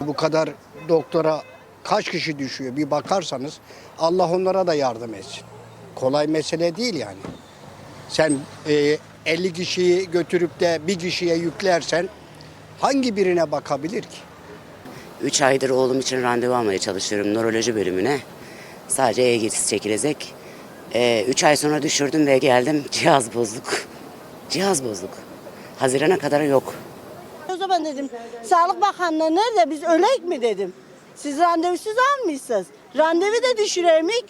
Bu kadar doktora kaç kişi düşüyor bir bakarsanız Allah onlara da yardım etsin. Kolay mesele değil yani. Sen e, 50 kişiyi götürüp de bir kişiye yüklersen hangi birine bakabilir ki? 3 aydır oğlum için randevu almaya çalışıyorum nöroloji bölümüne. Sadece EGT'si çekilecek. 3 ay sonra düşürdüm ve geldim cihaz bozduk. Cihaz bozduk. Hazirana kadar yok. Zaman dedim Sağlık Bakanlığı nerede biz ölek mi dedim. Siz randevusuz almışsınız. Randevu da düşüremik.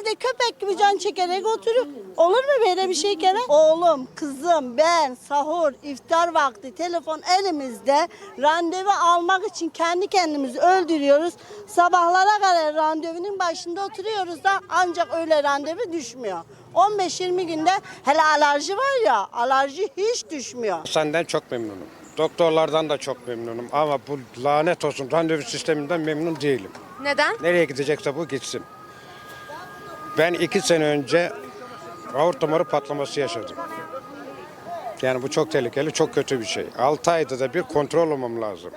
Evde köpek gibi can çekerek oturup olur mu böyle bir şey kere? Oğlum, kızım, ben, sahur, iftar vakti telefon elimizde randevu almak için kendi kendimizi öldürüyoruz. Sabahlara kadar randevunun başında oturuyoruz da ancak öyle randevu düşmüyor. 15-20 günde hele alerji var ya alerji hiç düşmüyor. Senden çok memnunum. Doktorlardan da çok memnunum ama bu lanet olsun randevu sisteminden memnun değilim. Neden? Nereye gidecekse bu gitsin. Ben iki sene önce aort damarı patlaması yaşadım. Yani bu çok tehlikeli, çok kötü bir şey. 6 ayda da bir kontrol olmam lazım.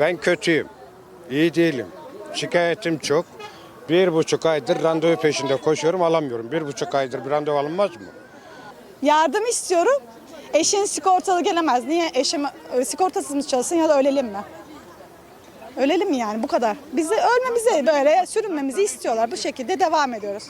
Ben kötüyüm, iyi değilim. Şikayetim çok. Bir buçuk aydır randevu peşinde koşuyorum, alamıyorum. Bir buçuk aydır bir randevu alınmaz mı? Yardım istiyorum. Eşin sigortalı gelemez. Niye eşim e, sigortasız mı çalışsın ya da ölelim mi? Ölelim mi yani bu kadar. Bizi ölmemizi böyle sürünmemizi istiyorlar. Bu şekilde devam ediyoruz.